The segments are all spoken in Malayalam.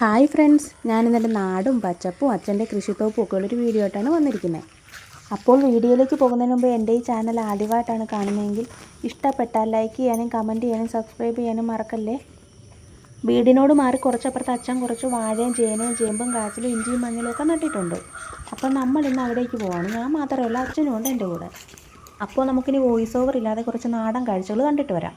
ഹായ് ഫ്രണ്ട്സ് ഞാൻ ഇന്നലെ നാടും പച്ചപ്പും അച്ഛന്റെ കൃഷിത്തോപ്പും ഒക്കെ ഉള്ളൊരു വീഡിയോ ആയിട്ടാണ് വന്നിരിക്കുന്നത്. അപ്പോൾ വീഡിയോയിലേക്ക് പോകുന്നതിന് മുമ്പ് എന്റെ ഈ ചാനൽ ആദ്യമായിട്ടാണ് കാണുന്നതെങ്കിൽ ഇഷ്ടപ്പെട്ടാൽ ലൈക്ക് ചെയ്യാനും കമന്റ് ചെയ്യാനും സബ്സ്ക്രൈബ് ചെയ്യാനും മറക്കല്ലേ? വീടിനോട് മാറി കുറച്ചപ്പുറത്ത് അച്ഛൻ കുറച്ച് വാഴയും ചേനയും ചേമ്പും കാച്ചിലും ഇഞ്ചിയും മഞ്ഞളും ഒക്കെ നട്ടിട്ടുണ്ട്. അപ്പോൾ നമ്മൾ ഇന്ന് അവിടേക്ക് പോവാണ്. ഞാൻ മാത്രമല്ല അച്ഛനും ഉണ്ട് എന്റെ കൂടെ. അപ്പോൾ നമുക്കിനി വോയിസ് ഓവർ ഇല്ലാതെ കുറച്ച് നാടൻ കാഴ്ചകൾ കണ്ടിട്ട് വരാം.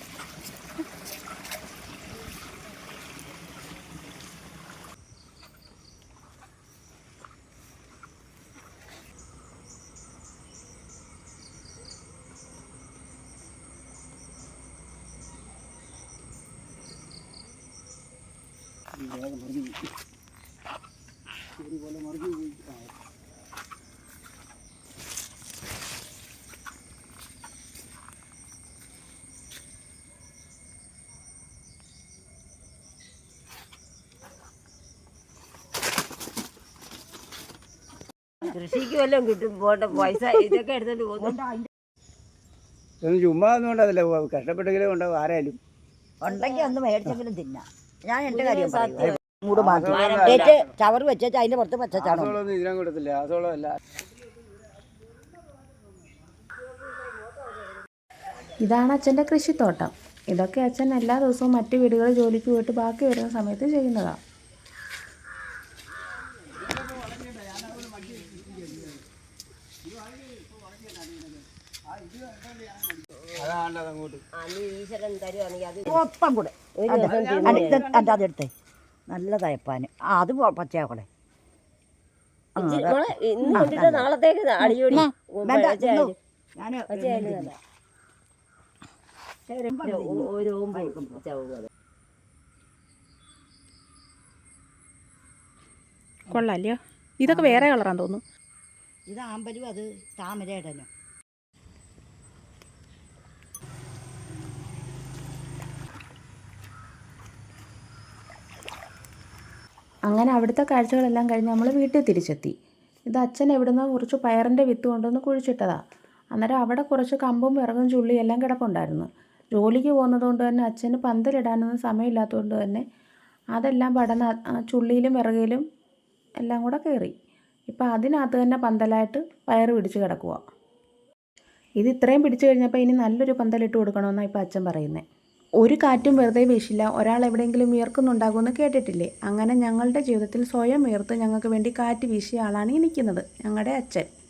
കൃഷിക്ക് വല്ലതും കിട്ടും പോട്ടെ പൈസ ഇതൊക്കെ എടുത്തോണ്ട് പോകുന്നുണ്ട് ഇതൊന്നും ചുമ്മാ ഒന്നും ഉണ്ടാവില്ല കഷ്ടപ്പെട്ടെങ്കിലും ഉണ്ടാവും ആരായാലും ഉണ്ടെങ്കിൽ ഒന്ന് മേടിച്ചെങ്കിലും തിന്നാം ഞാൻ എന്റെ കാര്യം. പറയും. മൂട് മാറ്റി. ചവറ് വെച്ചേച്ച് അതിന്റെ പുറത്ത് ഇതിനും കൊടുത്തില്ല. അല്ല. ഇതാണ് അച്ഛന്റെ കൃഷിത്തോട്ടം. ഇതൊക്കെ അച്ഛൻ എല്ലാ ദിവസവും മറ്റു വീടുകളിൽ ജോലിക്ക് പോയിട്ട് ബാക്കി വരുന്ന സമയത്ത് ചെയ്യുന്നതാണ് ഒപ്പം കൂടെ. ഒരു ദിവസം തിന്നു അടി- ഇത് അതെടുത്തേ നല്ല തയപ്പാന് ആ അത് പച്ചയാക്കണേ ഇന്ന് കൊണ്ടിട്ട് നാളത്തേക്ക് അടിയോടി കൊള്ളാമല്ലയോ ഇതൊക്കെ വേറെ കളറാന്ന് തോന്നുന്നു. ഇത് ആമ്പലും അത് താമരയിടനും അങ്ങനെ അവിടുത്തെ കാഴ്ചകളെല്ലാം കഴിഞ്ഞ് നമ്മൾ വീട്ടിൽ തിരിച്ചെത്തി. ഇത് അച്ഛൻ എവിടുന്ന് കുറച്ച് പയറിന്റെ വിത്ത് കൊണ്ടുവന്ന് കുഴിച്ചിട്ടതാ. അന്നേരം അവിടെ കുറച്ച് കമ്പും വിറകും ചുള്ളി എല്ലാം കിടപ്പുണ്ടായിരുന്നു. ജോലിക്ക് പോകുന്നത് കൊണ്ട് തന്നെ അച്ഛന് പന്തലിടാനൊന്നും സമയമില്ലാത്തതുകൊണ്ട് തന്നെ അതെല്ലാം പടന്ന് ചുള്ളിയിലും വിറകിലും എല്ലാം കൂടെ കയറി. ഇപ്പം അതിനകത്ത് തന്നെ പന്തലായിട്ട് പയർ പിടിച്ച് കിടക്കുക ഇത് ഇത്രയും പിടിച്ചു കഴിഞ്ഞപ്പോൾ ഇനി നല്ലൊരു പന്തലിട്ട് കൊടുക്കണമെന്നാണ് ഇപ്പോൾ അച്ഛൻ പറയുന്നത് ഒരു കാറ്റും വെറുതെ വീശില്ല. ഒരാൾ എവിടെയെങ്കിലും വിയർക്കുന്നുണ്ടാകുമെന്ന് കേട്ടിട്ടില്ലേ? അങ്ങനെ ഞങ്ങളുടെ ജീവിതത്തിൽ സ്വയം വിയർത്ത് ഞങ്ങൾക്ക് വേണ്ടി കാറ്റ് വീശിയ ആളാണ് ഈ നിൽക്കുന്നത്. ഞങ്ങളുടെ അച്ഛൻ.